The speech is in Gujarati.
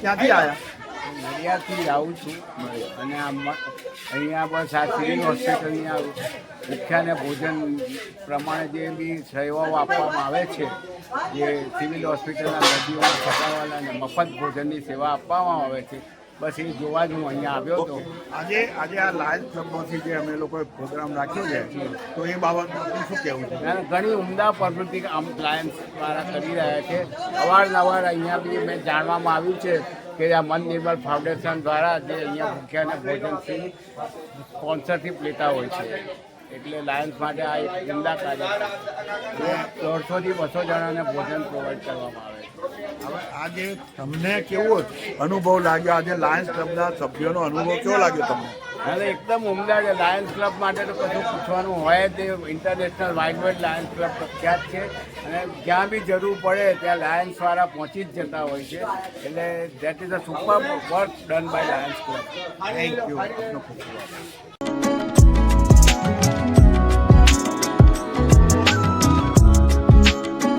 ક્યાંથી આવ્યા નડિયાદથી આવું છું. અને આ અહીંયા બસ આ સિવિલ હોસ્પિટલની આ ભૂખ્યાને ભોજન પ્રમાણે જે બી સેવાઓ આપવામાં આવે છે, જે સિવિલ હોસ્પિટલના દર્દીઓને અને મફત ભોજનની સેવા આપવામાં આવે છે બસ એ જોવા જ હું અહીંયા આવ્યો હતો. આજે આજે આ લાયન્સ ક્લબમાંથી જે અમે લોકોએ પ્રોગ્રામ રાખ્યો છે તો એ બાબતમાં શું કહેવું છે? ઘણી ઉમદા પ્રવૃત્તિ આમ લાયન્સ દ્વારા કરી રહ્યા છે. અવારનવાર અહીંયા બી મેં જાણવામાં આવ્યું છે કે આ મન નિર્મળ ફાઉન્ડેશન દ્વારા જે અહીંયા ભૂખ્યાને ભોજનથી સ્પોન્સરશીપ લેતા હોય છે. એટલે લાયન્સ માટે આ એક જિલ્લા કાર્યક્રમ દોઢસોથી બસો જણાને ભોજન પ્રોવાઈડ કરવામાં આવે છે. હવે આજે તમને કેવો અનુભવ લાગ્યો? આજે લાયન્સ ક્લબના સભ્યોનો અનુભવ કેવો લાગ્યો તમને? અને એકદમ ઉમદા છે. લાયન્સ ક્લબ માટે તો કશું પૂછવાનું હોય તે international international wide lions club પ્રખ્યાત છે. અને જ્યાં બી જરૂર પડે ત્યાં લાયન્સવાળા પહોંચી જ જતા હોય છે. એટલે that is a super work done by lions club. Thank you